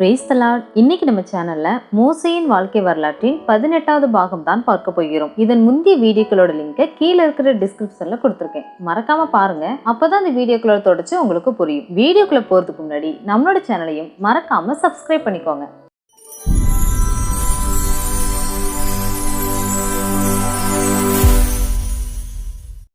Praise the Lord இன்னைக்கு நம்ம சேனல்ல மோசையின் வாழ்க்கை வரலாற்றின் பதினெட்டாவது பாகம் தான் பார்க்க போகிறோம். இதன் முந்தைய வீடியோக்களோட லிங்கை கீழே இருக்கிற டிஸ்கிரிப்ஷன்ல கொடுத்துருக்கேன். மறக்காம பாருங்க. அப்பதான் இந்த வீடியோக்களோட தொடச்சு உங்களுக்கு புரியும். வீடியோக்குள்ள போறதுக்கு முன்னாடி நம்மளோட சேனலையும் மறக்காம சப்ஸ்கிரைப் பண்ணிக்கோங்க.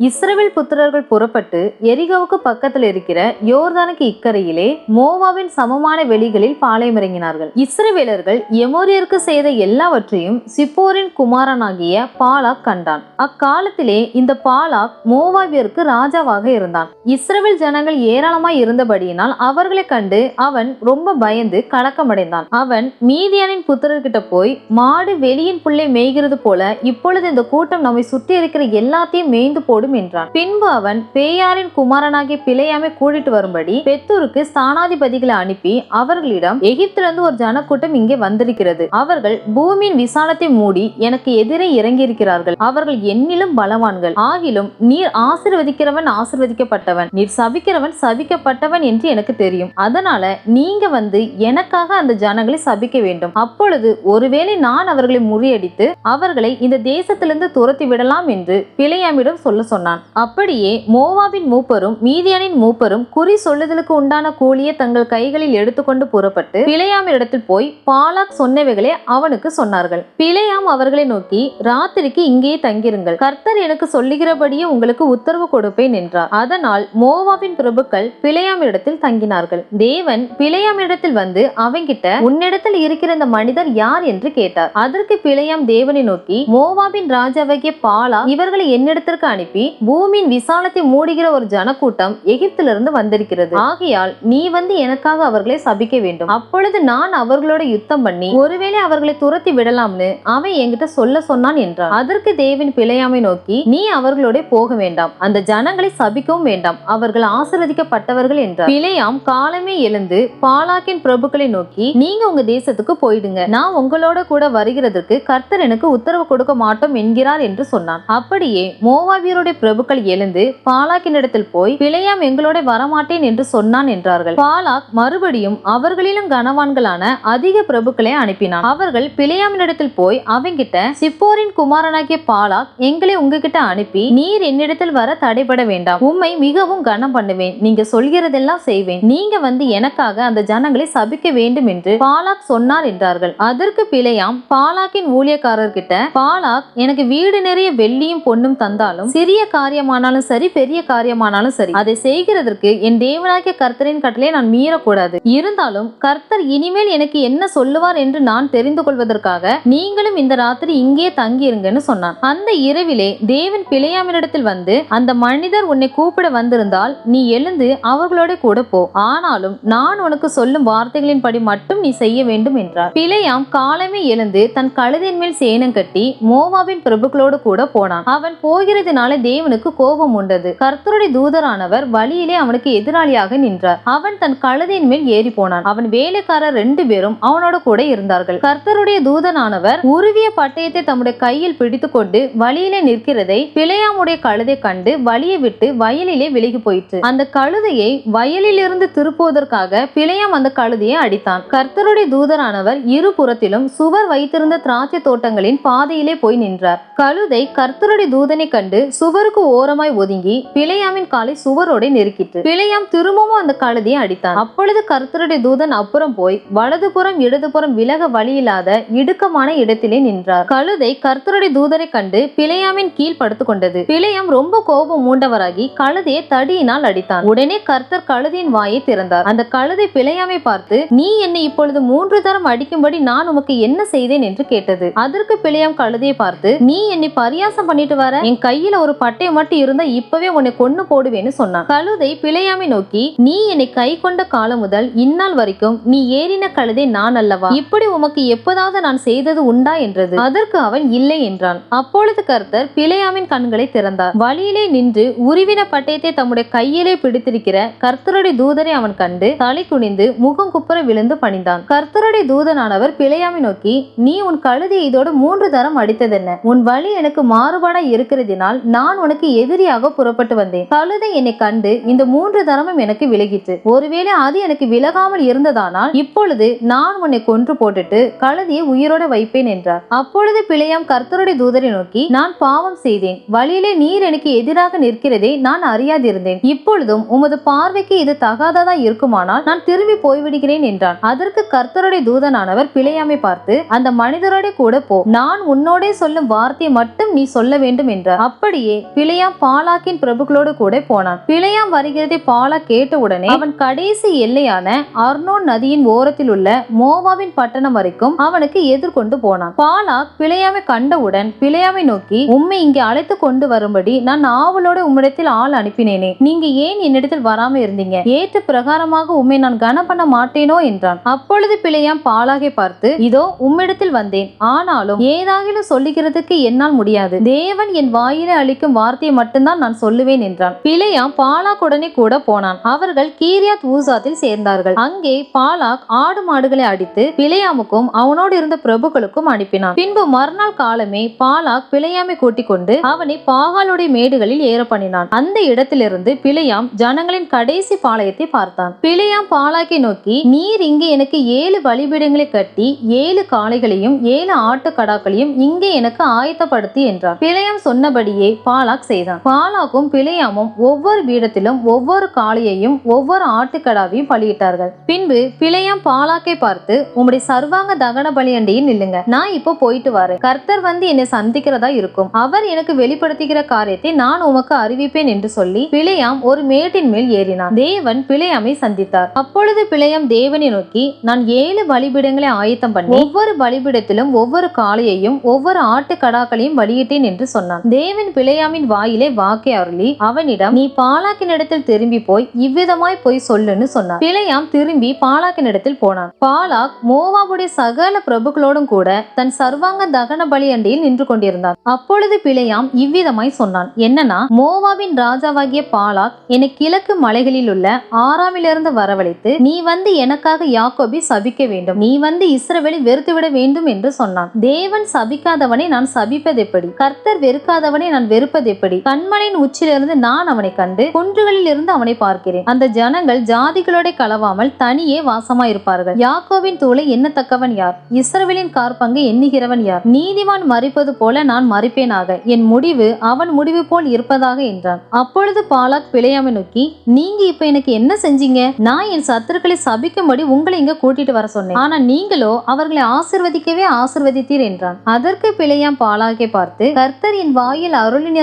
இஸ்ரவேல் புத்திரர்கள் புறப்பட்டு எரிகோவுக்கு பக்கத்தில் இருக்கிற யோர்தானுக்கு இக்கரையிலே மோவாவின் சமமான வெளிகளில் பாளையமிறங்கினார்கள் இஸ்ரவேலர்கள் எமோரியருக்கு செய்த எல்லாவற்றையும் சிப்போரின் குமாரனாகிய பாலாக் கண்டான். அக்காலத்திலே இந்த பாலாக் மோவாவியருக்கு ராஜாவாக இருந்தான். இஸ்ரவேல் ஜனங்கள் ஏராளமாய் இருந்தபடியினால் அவர்களை கண்டு அவன் ரொம்ப பயந்து கலக்கமடைந்தான். அவன் மீதியானின் புத்திரர்கிட்ட போய் மாடு வெளியின் புள்ளை மேய்கிறது போல இப்பொழுது இந்த கூட்டம் நம்மை சுற்றி இருக்கிற எல்லாத்தையும் மேய்ந்து போடு வேண்டும் என்றான். பின்பு அவன் பேயாரின் குமாரனாகிய பிழையாமை கூட்டிட்டு வரும்படி பெத்தூருக்கு ஸ்தானாதிபதிகளை அனுப்பி அவர்களிடம் எகிப்திலிருந்து ஒரு ஜனக்கூட்டம் இங்கே வந்திருக்கிறது. அவர்கள் பூமியின் விசாலத்தை மூடி எனக்கு எதிரே இறங்கியிருக்கிறார்கள். அவர்கள் என்னிலும் பலவான்கள். ஆகிலும் நீர் ஆசிர்வதிக்கிறவன் ஆசிர்வதிக்கப்பட்டவன். நீர் சபிக்கிறவன் சபிக்கப்பட்டவன் என்று எனக்கு தெரியும். அதனால நீங்க வந்து எனக்காக அந்த ஜனங்களை சபிக்க வேண்டும். அப்பொழுது ஒருவேளை நான் அவர்களை முறியடித்து அவர்களை இந்த தேசத்திலிருந்து துரத்தி விடலாம் என்று பிழையாமிடம் சொல்ல சொன்னான். அப்படியே மோவாவின் மூப்பரும் மீதியானின் மூப்பரும் குறி சொல்லுதலுக்கு உண்டான கூலியை தங்கள் கைகளில் எடுத்துக்கொண்டு புறப்பட்டு பிழையாமிடத்தில் போய் பாலாக் சொன்னவைகளே அவனுக்கு சொன்னார்கள். பிழையாம் அவர்களை நோக்கி ராத்திரிக்கு இங்கேயே தங்கிருங்கள். கர்த்தர் எனக்கு சொல்லுகிறபடியே உங்களுக்கு உத்தரவு கொடுப்பேன் என்றார். அதனால் மோவாவின் பிரபுக்கள் பிழையாமிடத்தில் தங்கினார்கள். தேவன் பிழையாமிடத்தில் வந்து அவங்கிட்ட உன்னிடத்தில் இருக்கிற இந்த மனிதர் யார்? என்று கேட்டார். அதற்கு பிழையாம் தேவனை நோக்கி மோவாவின் ராஜாவாகிய பாலா இவர்களை என்னிடத்திற்கு அனுப்பி பூமியின் விசாலத்தை மூடுகிற ஒரு ஜனக்கூட்டம் எகிப்திலிருந்து வந்திருக்கிறது. ஆகையால் நீ வந்து எனக்காக அவர்களை சபிக்க வேண்டும். அப்பொழுது நான் அவர்களோட யுத்தம் பண்ணி ஒருவேளை அவர்களை துரத்தி விடலாம்னு அவன் என்கிட்ட சொல்ல சொன்னான் என்றார் அதற்கு தேவின் பிழையாமை நோக்கி நீ அவர்களோட போக வேண்டாம். அந்த ஜனங்களை சபிக்கவும் வேண்டாம். அவர்கள் ஆசிர்வதிக்கப்பட்டவர்கள் என்றார். பிழையாம் காலமே எழுந்து பாலாக்கின் பிரபுக்களை நோக்கி நீங்க உங்க தேசத்துக்கு போயிடுங்க. நான் உங்களோட கூட வருகிறதற்கு கர்த்தர் எனக்கு உத்தரவு கொடுக்க மாட்டோம் என்கிறார் என்று சொன்னான். அப்படியே மோவாபியருடைய பிரபுக்கள் எழுந்து பாலாக்கினிடத்தில் போய் பிழையாம் எங்களோட வரமாட்டேன் என்று சொன்னான் என்றார்கள். பாலாக் மறுபடியும் அவர்களிலும் கனவான்களான அதிக பிரபுக்களை அனுப்பினான். அவர்கள் பிழையாமினிடத்தில் போய் அவங்கிட்ட சிப்போரின் குமாரனாகிய பாலாக் எங்களை உங்ககிட்ட அனுப்பி நீர் என்னிடத்தில் வர தடைபட வேண்டாம். உம்மை மிகவும் கனம் பண்ணுவேன். நீங்க சொல்கிறதெல்லாம் செய்வேன். நீங்க வந்து எனக்காக அந்த ஜனங்களை சபிக்க வேண்டும் என்று பாலாக் சொன்னார் என்றார்கள். அதற்கு பிழையாம் பாலாக்கின் ஊழியக்காரர்கிட்ட பாலாக் எனக்கு வீடு நிறைய வெள்ளியும் பொண்ணும் தந்தாலும் சிறிய காரியமானாலும் சரி பெரிய காரியமானாலும் சரி அதை செய்கிறதற்கு என் தேவனாகிய கர்த்தரின் கட்டளை நான் மீறக்கூடாது. இருந்தாலும் கர்த்தர் இனிமேல் எனக்கு என்ன சொல்லுவார் என்று நான் தெரிந்து கொள்வதற்காக நீங்களும் இந்த ராத்திரி இங்கே தங்கியிருங்கன்னு சொன்னான். அந்த இரவிலே தேவன் பிழையாமினிடத்தில் வந்து அந்த மனிதர் உன்னை கூப்பிட வந்திருந்தால் நீ எழுந்து அவர்களோட கூட போ. ஆனாலும் நான் உனக்கு சொல்லும் வார்த்தைகளின்படி மட்டும் நீ செய்ய வேண்டும் என்றார். பிழையாம் காலமே எழுந்து தன் கழுதின் மேல் சேனம் கட்டி மோவாவின் பிரபுக்களோடு கூட போனான். அவன் போகிறதுனால தேவனுக்கு கோபம் உண்டது. கர்த்தருடைய தூதரானவர் வழியிலே அவனுக்கு எதிராளியாக நின்றார். அவன் தன் கழுதியின் மேல் ஏறி போனான். அவன் வேலைக்காரர் ரெண்டு பேரும் அவனோட கூட இருந்தார்கள். கர்த்தருடைய தூதனானவர் உருவிய பட்டயத்தை தம்முடைய கையில் பிடித்து கொண்டு வழியிலே நிற்கிறதை பிழையாமுடைய கழுதை கண்டு வழியை விட்டு வயலிலே விலகி போயிற்று. அந்த கழுதையை வயலில் இருந்து திருப்புவதற்காக பிழையாம் அந்த கழுதையை அடித்தான். கர்த்தருடைய தூதரானவர் இரு புறத்திலும் சுவர் வைத்திருந்த திராட்சை தோட்டங்களின் பாதையிலே போய் நின்றார். கழுதை கர்த்தருடைய தூதனை கண்டு சுவர் சுவருக்கு ஓரமாய் ஒதுங்கி பிழையாமின் காலை சுவரோட நெருக்கிட்டு பிழையாம் திரும்பவும் அந்த கழுதியை அடித்தான். அப்பொழுது கர்த்தருடைய தூதன் அப்புறம் போய் வலதுபுறம் இடதுபுறம் விலக வழியில்லாத இடுக்கமான இடத்திலே நின்றார். கழுதை கர்த்தருடைய தூதரை கண்டு பிழையாமின் கீழ் படுத்துக் கொண்டது பிழையாம் ரொம்ப கோபம் மூண்டவராகி கழுதையை தடியினால் அடித்தான். உடனே கர்த்தர் கழுதியின் வாயை திறந்தார். அந்த கழுதை பிழையாமை பார்த்து நீ என்னை இப்பொழுது மூன்று தரம் அடிக்கும்படி நான் உமக்கு என்ன செய்தேன்? என்று கேட்டது. அதற்கு பிழையாம் கழுதையை பார்த்து நீ என்னை பரியாசம் பண்ணிட்டு வர? என் கையில ஒரு மட்டை மட்டும் இருந்தா இப்பவே உன்னை கொன்னு போடுவேன்னு சொன்னான். கழுதை பிழையாமை நோக்கி நீ என்னை கை கொண்ட காலம் முதல் இந்நாள் வரைக்கும் நீ ஏறின கழுதை நான் அல்லவா? இப்படி உமக்கு எப்போதாவது நான் செய்தது உண்டா? என்றது. அதற்கு அவன் இல்லை என்றான். அப்பொழுது கர்த்தர் பிழையாமின் கண்களை திறந்தார். வழியிலே நின்று உருவின பட்டயத்தை தம்முடைய கையிலே பிடித்திருக்கிற கர்த்தருடைய தூதரை அவன் கண்டு தலை குனிந்து முகம் குப்புற விழுந்து பணிந்தான். கர்த்தருடைய தூதனானவர் பிழையாமை நோக்கி நீ உன் கழுதை இதோடு மூன்று தரம் அடித்ததென்ன? உன் வழி எனக்கு மாறுபாடா இருக்கிறதினால் நான் நான் உனக்கு எதிரியாக புறப்பட்டு வந்தேன். கழுதை என்னை கண்டு இந்த மூன்று தரமும் எனக்கு விலகிற்று. ஒருவேளை அது எனக்கு விலகாமல் இருந்ததானால் இப்பொழுது நான் உன்னை கொன்று போட்டுட்டு கழுதியை உயிரோட வைப்பேன் என்றார். அப்பொழுது பிழையாம் கர்த்தருடைய தூதரை நோக்கி நான் பாவம் செய்தேன். வழியிலே நீர் எனக்கு எதிராக நிற்கிறதே நான் அறியாதிருந்தேன். இப்பொழுதும் உமது பார்வைக்கு இது தகாததா இருக்குமானால் நான் திரும்பி போய்விடுகிறேன் என்றான். அதற்கு கர்த்தருடைய தூதனானவர் பிழையாமை பார்த்து அந்த மனிதரோட கூட போ. நான் உன்னோடே சொல்லும் வார்த்தையை மட்டும் நீ சொல்ல வேண்டும் என்றார். அப்படியே பிழையாம் பாலாக்கின் பிரபுக்களோடு கூட போனான். பிழையாம் வருகிறதை பாலா கேட்டவுடனே அவன் கடைசி எல்லையான அர்னோன் நதியின் ஓரத்தில் உள்ள மோவாவின் பட்டணம் வரைக்கும் அவனுக்கு எதிர்கொண்டு போனான். பாலாக் பிழையாமை கண்டவுடன் பிழையாமை நோக்கி உண்மை இங்கே அழைத்து கொண்டு வரும்படி நான் ஆவலோட உம்மிடத்தில் ஆள் அனுப்பினேனே. நீங்க ஏன் என்னிடத்தில் வராம இருந்தீங்க? ஏற்ற பிரகாரமாக உண்மை நான் கனம் பண்ண மாட்டேனோ? என்றான். அப்பொழுது பிழையாம் பாலாகை பார்த்து இதோ உம்மிடத்தில் வந்தேன். ஆனாலும் ஏதாகிலும் சொல்லுகிறதுக்கு என்னால் முடியாது. தேவன் என் வாயிலை அளிக்கும் வார்த்தையை மட்டும்தான் நான் சொல்லுவேன் என்றான். பிழையாம் பாலாக்குடனே கூட போனான். அவர்கள் கீரியாத் ஊசாத்தில் சேர்ந்தார்கள். அங்கே பாலாக் ஆடு மாடுகளை அடித்து பிழையாமுக்கும் அவனோடு இருந்த பிரபுக்களுக்கும் அனுப்பினான். பின்பு மறுநாள் காலமே பாலாக் பிழையாமை கூட்டிக் கொண்டு அவனை பாகாலுடைய மேடுகளில் ஏற பண்ணினான். அந்த இடத்திலிருந்து பிழையாம் ஜனங்களின் கடைசி பாளையத்தை பார்த்தான். பிழையாம் பாலாக்கை நோக்கி நீர் இங்கே எனக்கு ஏழு பலிபீடங்களை கட்டி ஏழு காளைகளையும் ஏழு ஆட்டுக்கடாக்களையும் இங்கே எனக்கு ஆயத்தப்படுத்தி என்றார் பிழையாம் சொன்னபடியே பாலாக் செய்தான். பாலாக்கும் பிழையாமும் ஒவ்வொரு பீடத்திலும் ஒவ்வொரு காளையையும் ஒவ்வொரு ஆட்டுக்கடாவையும் பலியிட்டார்கள். பின்பு பிழையாம் பாலாக்கை பார்த்து உம்முடைய சர்வாங்க தகன பலியண்டையில் நில்லுங்க. நான் இப்போ போயிட்டு வரேன். கர்த்தர் வந்து என்னை சந்திக்கிறதா இருக்கும். அவர் எனக்கு வெளிப்படுத்துகிற காரியத்தை நான் உமக்கு அறிவிப்பேன் என்று சொல்லி பிழையாம் ஒரு மேட்டின் மேல் ஏறினான். தேவன் பிழையாமை சந்தித்தார். அப்பொழுது பிழையாம் தேவனை நோக்கி நான் ஏழு வழிபீடங்களை ஆயத்தம் பண்ணி ஒவ்வொரு பலிபீடத்திலும் ஒவ்வொரு காளையையும் ஒவ்வொரு ஆட்டுக்கடாக்களையும் பலியிட்டேன் என்று சொன்னான். தேவன் ராஜாவின் வாயிலே வாக்கை அருளி அவனிடம் நீ பாலாக்கினிடத்தில் திரும்பி போய் இவ்விதமாய் போய் சொல்லுன்னு சொன்னார் பிழையாம் திரும்பி பாலாக்கினிடத்தில் போனான். பாலாக் மோவாவுடைய சகல பிரபுக்களோடும் கூட தன் சர்வாங்க தகன பலி அண்டியில் நின்று கொண்டிருந்தான். அப்பொழுது பிழையாம் இவ்விதமாய் சொன்னான். என்னன்னா மோவாவின் ராஜாவாகிய பாலாக் என்னை கிழக்கு மலைகளில் உள்ள ஆறாமிலிருந்து வரவழைத்து நீ வந்து எனக்காக யாக்கோபி சபிக்க வேண்டும். நீ வந்து இஸ்ரவேலை வெறுத்துவிட வேண்டும் என்று சொன்னான். தேவன் சபிக்காதவனை நான் சபிப்பது எப்படி கர்த்தர் வெறுக்காதவனை நான் வெறுப்பது எப்படி? கண்மணியின் உச்சிலிருந்து நான் அவனை கண்டு குன்றுகளில் இருந்து அவனை பார்க்கிறேன். அந்த ஜனங்கள் ஜாதிகளோட கலவாமல் தனியே வாசமா இருப்பார்கள் யாக்கோவின் தூளை எண்ணத்தக்கவன் யார்? இஸ்ரவேலின் கார்பங்கை எண்ணுகிறவன் யார்? நீதிமான் மறிப்பது போல நான் மறிப்பேனாக என் முடிவு அவன் முடிவு போல் இருப்பதாக என்றான். அப்பொழுது பாலாக் பிழையாமை நோக்கி நீங்க இப்ப எனக்கு என்ன செஞ்சீங்க? நான் என் சத்துருக்களை சபிக்கும்படி உங்களை இங்க கூட்டிட்டு வர சொன்னேன். ஆனா நீங்களோ அவர்களை ஆசிர்வதிக்கவே ஆசிர்வதித்தீர் என்றான். அதற்கு பிழையாம் பாலாகை பார்த்து கர்த்தர் என் வாயில்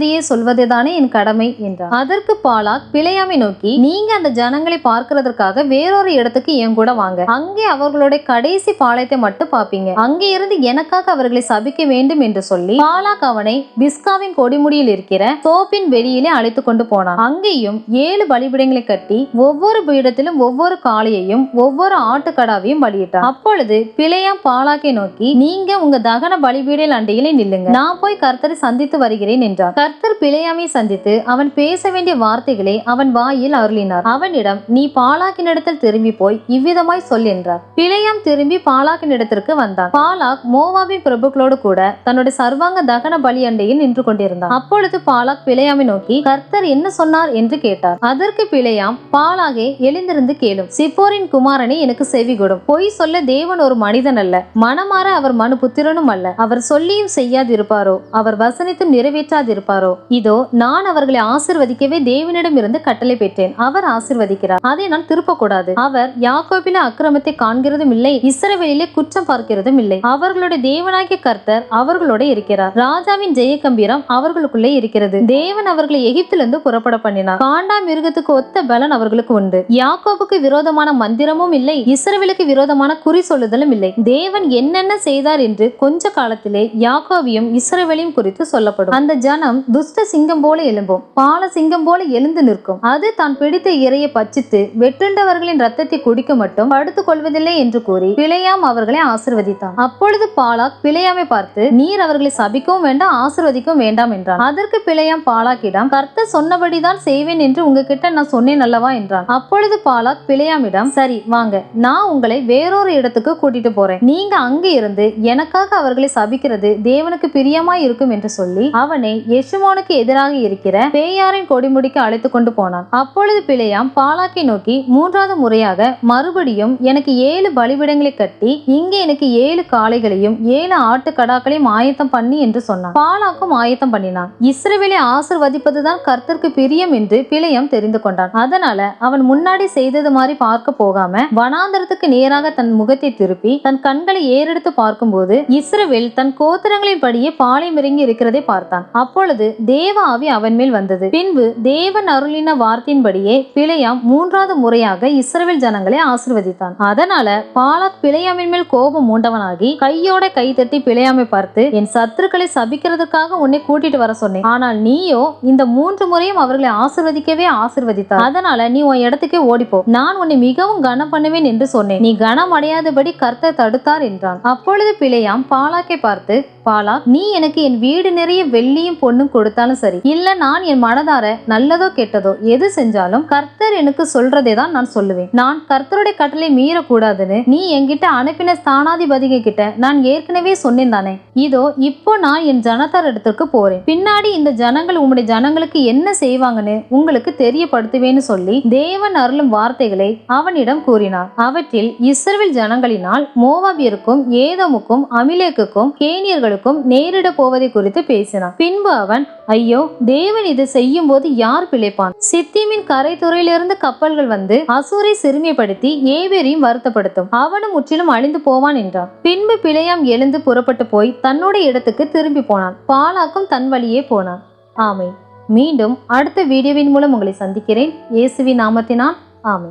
அருளினதையே சொல்வதுதானே என் கடமை என்றார். அதற்கு பாலாக் பிழையாமை நோக்கி நீங்க அந்த ஜனங்களை பார்க்கிறதற்காக வேறொரு இடத்துக்கு என் கூட வாங்க. அங்கே அவர்களுடைய கடைசி பாளையத்தை மட்டும் பார்ப்பீங்க. அங்கே இருந்து எனக்காக அவர்களை சபிக்க வேண்டும் என்று சொல்லி பாலாக் அவனை பிஸ்காவின் கொடிமுடியில் இருக்கிற சோப்பின் வெளியிலே அழைத்து கொண்டு போனான். அங்கேயும் ஏழு பலிபீடங்களை கட்டி ஒவ்வொரு பீடத்திலும் ஒவ்வொரு காளையையும் ஒவ்வொரு ஆட்டுக்கடாவையும் பலியிட்டான். அப்பொழுது பிழையாம் பாலாக்கை நோக்கி நீங்க உங்க தகன பலிபீடல் அண்டையிலே நில்லுங்க. நான் போய் கர்த்தரை சந்தித்து வருகிறேன் என்றார். கர்த்தர் பிழையாமை சந்தித்து அவன் பேச வேண்டிய வார்த்தைகளை அவன் வாயில் அருளினார். அவனிடம் நீ பாலாக்கினிடத்தில் திரும்பி போய் இவ்விதமாய் சொல் என்றார். பிழையாம் திரும்பி பாலாக்கினிடத்திற்கு வந்தான். பாலாக் மோவாவின் பிரபுக்களோடு கூட தன்னுடைய சர்வாங்க தகன பலி அண்டையில் நின்று கொண்டிருந்தான். அப்பொழுது பாலாக் பிழையாமை நோக்கி கர்த்தர் என்ன சொன்னார்? என்று கேட்டார். அதற்கு பிழையாம் பாலாகே எழுந்திருந்து கேளும். சிப்போரின் குமாரனை எனக்கு செவிகொடும் பொய் சொல்ல தேவன் ஒரு மனிதன் அல்ல. மனமாற அவர் மனு புத்திரனும் அல்ல. அவர் சொல்லியும் செய்யாதிருப்பாரோ? அவர் வசனித்தும் நிறைவேற்றாதிருப்பாரோ? இதோ நான் அவர்களை ஆசிர்வதிக்கவே தேவனிடம் இருந்து கட்டளை பெற்றேன். அவர் ஆசிர்வதிக்கிறார். அதை நான் திருப்பக்கூடாது. அவர் யாக்கோபில அக்கிரமத்தை காண்கிறதும் இல்லை இஸ்ரவேலிலே குற்றம் பார்க்கிறதும் இல்லை. அவர்களுடைய தேவனாகிய கர்த்தர் அவர்களோட இருக்கிறார். ராஜாவின் ஜெய கம்பீரம் அவர்களுக்குள்ளே இருக்கிறது. தேவன் அவர்களை எகிப்திலிருந்து புறப்பட பண்ணினார். காண்டா மிருகத்துக்கு ஒத்த பலன் அவர்களுக்கு உண்டு. யாக்கோபுக்கு விரோதமான மந்திரமும் இல்லை இஸ்ரவேலுக்கு விரோதமான குறி சொல்லுதலும் இல்லை. தேவன் என்னென்ன செய்தார் என்று கொஞ்ச காலத்திலே யாக்கோவியும் இஸ்ரவேலையும் குறித்து சொல்லப்படும். அந்த ஜனம் துஷ்ட சிங்கம் போல எழும்பும். பால சிங்கம் போல எழுந்து நிற்கும். அது தான் பிடித்த இரையை பச்சித்து வெட்டுண்டவர்களின் ரத்தத்தை குடிக்க மட்டும் படுத்துக் கொள்வதில்லை என்று கூறி பிழையாம் அவர்களை ஆசிர்வதித்தான். அப்பொழுது பாலாக் பிழையாமை பார்த்து நீர் அவர்களை சபிக்கவும் வேண்டாம் ஆசிர்வதிக்கவும் வேண்டாம் என்றான். அதற்கு பிழையாம் பாலாக்கிடம் கர்த்த சொன்னபடிதான் செய்வேன் என்று உங்ககிட்ட நான் சொன்னேன் அல்லவா என்றான். அப்பொழுது பாலாக் பிழையாமிடம் சரி வாங்க. நான் உங்களை வேறொரு இடத்துக்கு கூட்டிட்டு போறேன். நீங்க அங்கே இருந்து எனக்காக அவர்களை சபிக்கிறது தேவனுக்கு பிரியமாய் இருக்கும் என்று சொல்லி அவனை எஸ்ரிமோனுக்கு எதிராக இருக்கிற பேயாரின் கொடிமுடிக்கு அழைத்து கொண்டு போனான். அப்பொழுது பிழையாம் பாலாக்கை நோக்கி மூன்றாவது முறையாக மறுபடியும் எனக்கு ஏழு பலிபிடங்களை கட்டி இங்கே எனக்கு ஏழு காளைகளையும் ஏழு ஆட்டு கடாக்களையும் ஆயத்தம் பண்ணி என்று சொன்னான். பாலாக்கும் ஆயத்தம் பண்ணினான். இஸ்ரவேலை ஆசிர்வதிப்பதுதான் கர்த்தருக்கு பிரியம் என்று பிழையம் தெரிந்து கொண்டான். அதனால அவன் முன்னாடி செய்தது மாதிரி பார்க்க போகாம வனாந்தரத்துக்கு நேராக தன் முகத்தை திருப்பி தன் கண்களை ஏறெடுத்து பார்க்கும்போது இஸ்ரவேல் தன் கோத்திரங்களின் படியே பாலை இறங்கி இருக்கிறதை பார்த்தான். அப்பொழுது தேவ ஆவி அவன் மேல் வந்தது. பின்பு தேவன் அருளின வார்த்தையின்படியே பிழையாம் மூன்றாவது முறையாக இஸ்ரேல் ஜனங்களை ஆசிர்வதித்தான். அதனால பாலாத் பிழையாமின் மேல் கோபம் மூண்டவனாகி கையோட கை தட்டி பிழையாமை பார்த்து என் சத்துருக்களை சபிக்கிறதுக்காக உன்னை கூட்டிட்டு வர சொன்னேன். ஆனால் நீயோ இந்த மூன்று முறையும் அவர்களை ஆசிர்வதிக்கவே ஆசிர்வதித்தார். அதனால நீ உன் இடத்துக்கே ஓடிப்போ. நான் உன்னை மிகவும் கனம் பண்ணுவேன் என்று சொன்னேன். நீ கனம் அடையாதபடி கர்த்த தடுத்தார் என்றான். அப்பொழுது பிழையாம் பாலாக்கை பார்த்து பாலா நீ எனக்கு என் வீடு நிறைய வெள்ளியும் பொண்ணும் கொடுத்தாலும் சரி. இல்ல நான் என் மனதார நல்லதோ கெட்டதோ எது செஞ்சாலும் கர்த்தர் எனக்கு சொல்றதே தான் நான் சொல்லுவேன். நான் கர்த்தருடைய கட்டளை மீறக்கூடாதுன்னு நீ என்கிட்ட அனுப்பின ஸ்தானாதிபதிக கிட்ட நான் ஏற்கனவே சொன்னேன் தானே. இதோ இப்போ நான் என் ஜனத்தார் இடத்திற்கு போறேன். பின்னாடி இந்த ஜனங்கள் உங்களுடைய ஜனங்களுக்கு என்ன செய்வாங்கன்னு உங்களுக்கு தெரியப்படுத்துவேன்னு சொல்லி தேவன் அருளும் வார்த்தைகளை அவனிடம் கூறினார். அவற்றில் இஸ்ரேல் ஜனங்களினால் மோவாபியருக்கும் ஏதோமுக்கும் அமிலேக்குக்கும் கேனியர்களுக்கும் நேரிட போவதை குறித்து பேசினான். பின்பு அவன் ஐயோ தேவன் இதை செய்யும் போது யார் பிழைப்பான்? சித்திமின் கரைத்துறையிலிருந்து கப்பல்கள் வந்து அசூரை சிறுமைப்படுத்தி ஏவேரையும் வருத்தப்படுத்தும். அவனும் முற்றிலும் அழிந்து போவான் என்றான். பின்பு பிழையாம் எழுந்து புறப்பட்டு போய் தன்னோட இடத்துக்கு திரும்பி போனான். பாலாக்கும் தன் வழியே போனான். ஆமை மீண்டும் அடுத்த வீடியோவின் மூலம் உங்களை சந்திக்கிறேன். இயேசுவின் நாமத்தினால் ஆமை